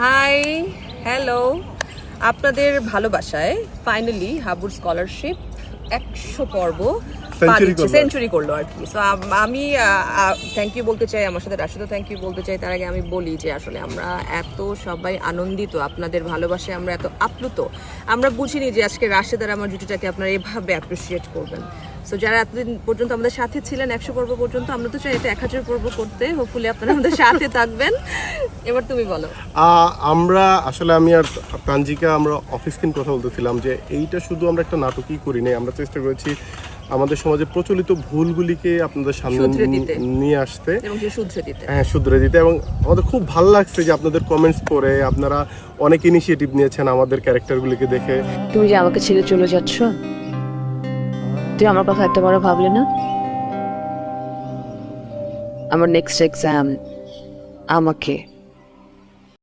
Hi hello আপনাদের ভালোবাসায় finally হাবুর স্কলারশিপ একশো পর্ব সেঞ্চুরি করল। আর কি। সো আমি থ্যাংক ইউ বলতে চাই আমার সাথে রাশিদও থ্যাংক ইউ বলতে চাই। তার আগে আমি বলি যে আসলে আমরা এত সবাই আনন্দিত আপনাদের ভালোবাসায় আমরা এত আপ্লুত। আমরা বুঝিনি যে আজকে রাশেদ আর আমার জুটিটাকে আপনারা এভাবে অ্যাপ্রিসিয়েট করবেন। সো যারা এতদিন পর্যন্ত আমাদের সাথে ছিলেন একশো পর্ব পর্যন্ত আমরা তো চাই এটা এক হাজার পর্ব করতে। হোপফুলি আপনারা আমাদের সাথে থাকবেন। এবার তুমি বলো। আমরা আসলে আমি আর প্রাঞ্জিকা আমরা অফিস কিন কথা বলতেছিলাম যে এইটা শুধু আমরা একটা নাটকই করি নাই আমরা চেষ্টা করেছি আমাদের সমাজে প্রচলিত ভুলগুলিকে আপনাদের সামনে নিয়ে আসতে। হ্যাঁ শুধরে দিতে এবং আমাদের খুব ভালো লাগছে যে আপনাদের কমেন্টস পড়ে আপনারা অনেক ইনিশিয়েটিভ নিয়েছেন আমাদের ক্যারেক্টারগুলিকে দেখে। তুমি যে আমাকে ছেড়ে চলে যাচ্ছ? তুই আমার কথা একটা বড় ভাবলে না? আমার নেক্সট এক্সাম আমাকে